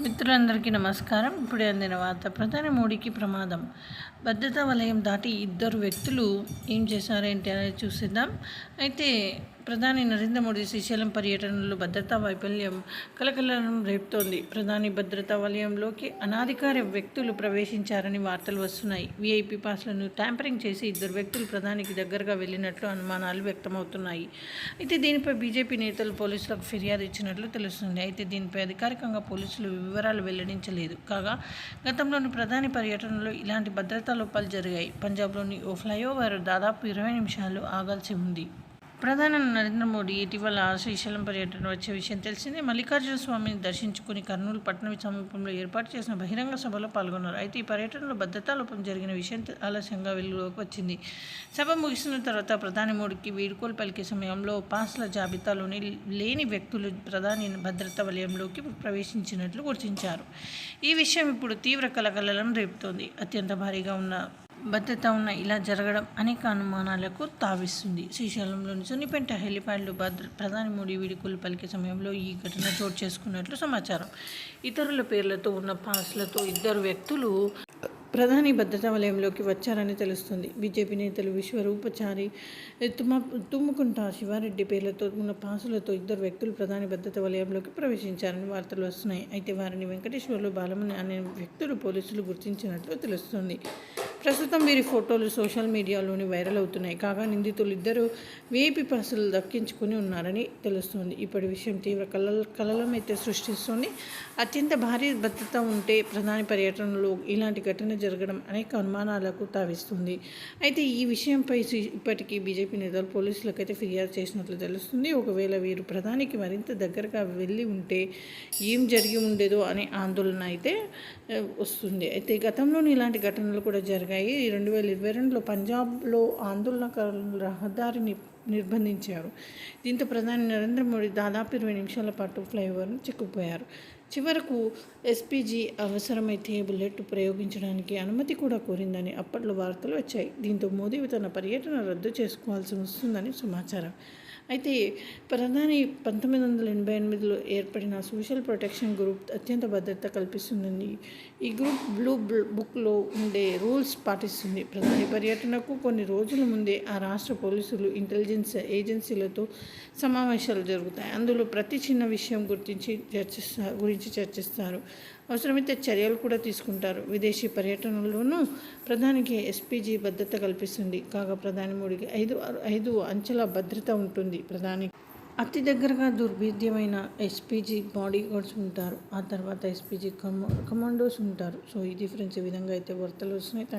మిత్రులందరికీ నమస్కారం. ఇప్పుడే అందిన వార్త ప్రధాని మోడీకి ప్రమాదం. భద్రతా వలయం దాటి ఇద్దరు వ్యక్తులు ఏం చేశారేంటి అనేది చూసిద్దాం. అయితే ప్రధాని నరేంద్ర మోడీ శ్రీశైలం పర్యటనలో భద్రతా వైఫల్యం కలకలం రేపుతోంది. ప్రధాని భద్రతా వలయంలోకి అనాధికార వ్యక్తులు ప్రవేశించారని వార్తలు వస్తున్నాయి. వీఐపీ పాస్లను ట్యాంపరింగ్ చేసి ఇద్దరు వ్యక్తులు ప్రధానికి దగ్గరగా వెళ్ళినట్లు అనుమానాలు వ్యక్తమవుతున్నాయి. అయితే దీనిపై బీజేపీ నేతలు పోలీసులకు ఫిర్యాదు ఇచ్చినట్లు తెలుస్తుంది. అయితే దీనిపై అధికారికంగా పోలీసులు వివరాలు వెల్లడించలేదు. కాగా గతంలోని ప్రధాని పర్యటనలో ఇలాంటి భద్రతా లోపాలు జరిగాయి. పంజాబ్లోని ఓ ఫ్లైఓవర్ దాదాపు ఇరవై నిమిషాలు ఆగాల్సి ఉంది. ప్రధాని నరేంద్ర మోడీ ఇటీవల శ్రీశైలం పర్యటన వచ్చే విషయం తెలిసిందే. మల్లికార్జున స్వామిని దర్శించుకుని కర్నూలు పట్టణ సమీపంలో ఏర్పాటు చేసిన బహిరంగ సభలో పాల్గొన్నారు. అయితే ఈ పర్యటనలో భద్రతా లోపం జరిగిన విషయం ఆలస్యంగా వెలుగులోకి వచ్చింది. సభ ముగిసిన తర్వాత ప్రధాని మోడీకి వీడుకోలు పలికే సమయంలో పాస్ల జాబితాలోని లేని వ్యక్తులు ప్రధాని భద్రతా వలయంలోకి ప్రవేశించినట్లు గుర్తించారు. ఈ విషయం ఇప్పుడు తీవ్ర కలకలం రేపుతోంది. అత్యంత భారీగా ఉన్న భద్రత ఉన్న ఇలా జరగడం అనేక అనుమానాలకు తావిస్తుంది. శ్రీశైలంలోని సున్నిపెంట హెలిప్యాడ్లో భద్ర ప్రధాని మోడీ విడుకులు పలికే సమయంలో ఈ ఘటన చోటు చేసుకున్నట్లు సమాచారం. ఇతరుల పేర్లతో ఉన్న పాస్లతో ఇద్దరు వ్యక్తులు ప్రధాని భద్రతా వలయంలోకి వచ్చారని తెలుస్తుంది. బీజేపీ నేతలు విశ్వరూపచారి తుమ్మ తుమ్ముకుంట శివారెడ్డి పేర్లతో ఉన్న పాసులతో ఇద్దరు వ్యక్తులు ప్రధాని భద్రతా వలయంలోకి ప్రవేశించారని వార్తలు వస్తున్నాయి. అయితే వారిని వెంకటేశ్వర్లు బాలమని అనే వ్యక్తులు పోలీసులు గుర్తించినట్లు తెలుస్తుంది. ప్రస్తుతం వీరి ఫోటోలు సోషల్ మీడియాలోని వైరల్ అవుతున్నాయి. కాగా నిందితులు ఇద్దరు వీఐపీ పాసులు దక్కించుకుని ఉన్నారని తెలుస్తుంది. ఇప్పటి విషయం తీవ్ర కలల కలలం అయితే సృష్టిస్తుంది. అత్యంత భారీ భద్రత ఉంటే ప్రధాని పర్యటనలో ఇలాంటి ఘటన జరగడం అనేక అనుమానాలకు తావిస్తుంది. అయితే ఈ విషయంపై ఇప్పటికీ బీజేపీ నేతలు పోలీసులకైతే ఫిర్యాదు చేసినట్లు తెలుస్తుంది. ఒకవేళ వీరు ప్రధానికి మరింత దగ్గరగా వెళ్ళి ఉంటే ఏం జరిగి ఉండేదో అనే ఆందోళన అయితే వస్తుంది. అయితే గతంలోని ఇలాంటి ఘటనలు కూడా జరిగాయి. రెండు వేల ఇరవై రెండులో పంజాబ్లో ఆందోళనకారులు రహదారిని నిర్బంధించారు. దీంతో ప్రధాని నరేంద్ర మోడీ దాదాపు ఇరవై నిమిషాల పాటు ఫ్లైఓవర్ను చిక్కుపోయారు చివరకు ఎస్పీజీ అవసరమైతే బుల్లెట్ ప్రయోగించడానికి అనుమతి కూడా కోరిందని అప్పట్లో వార్తలు వచ్చాయి. దీంతో మోదీ తన పర్యటన రద్దు చేసుకోవాల్సి వస్తుందని సమాచారం. అయితే ప్రధాని పంతొమ్మిది వందల ఎనభై ఎనిమిదిలో ఏర్పడిన సోషల్ ప్రొటెక్షన్ గ్రూప్ అత్యంత భద్రత కల్పిస్తుందని ఈ గ్రూప్ బ్లూ బుక్లో ఉండే రూల్స్ పాటిస్తుంది. ప్రధాని పర్యటనకు కొన్ని రోజుల ముందే ఆ రాష్ట్ర పోలీసులు ఇంటెలిజెన్స్ ఏజెన్సీలతో సమావేశాలు జరుగుతాయి. అందులో ప్రతి చిన్న విషయం గుర్తించి చర్చిస్తారు గురించి చర్చిస్తారు. అవసరమైతే చర్యలు కూడా తీసుకుంటారు. విదేశీ పర్యటనలోనూ ప్రధానికి ఎస్పీజీ భద్రత కల్పిస్తుంది. కాగా ప్రధాని మోడీకి ఐదు ఐదు అంచెల భద్రత ఉంటుంది ప్రధాని. అతి దగ్గరగా దుర్భేద్యమైన ఎస్పీజీ బాడీ గార్డ్స్ ఉంటారు. ఆ తర్వాత ఎస్పీజీ కమా కమాండోస్ ఉంటారు. సో ఇది ఫ్రెండ్స్ ఈ విధంగా అయితే వార్తలు వస్తున్నాయి. థ్యాంక్స్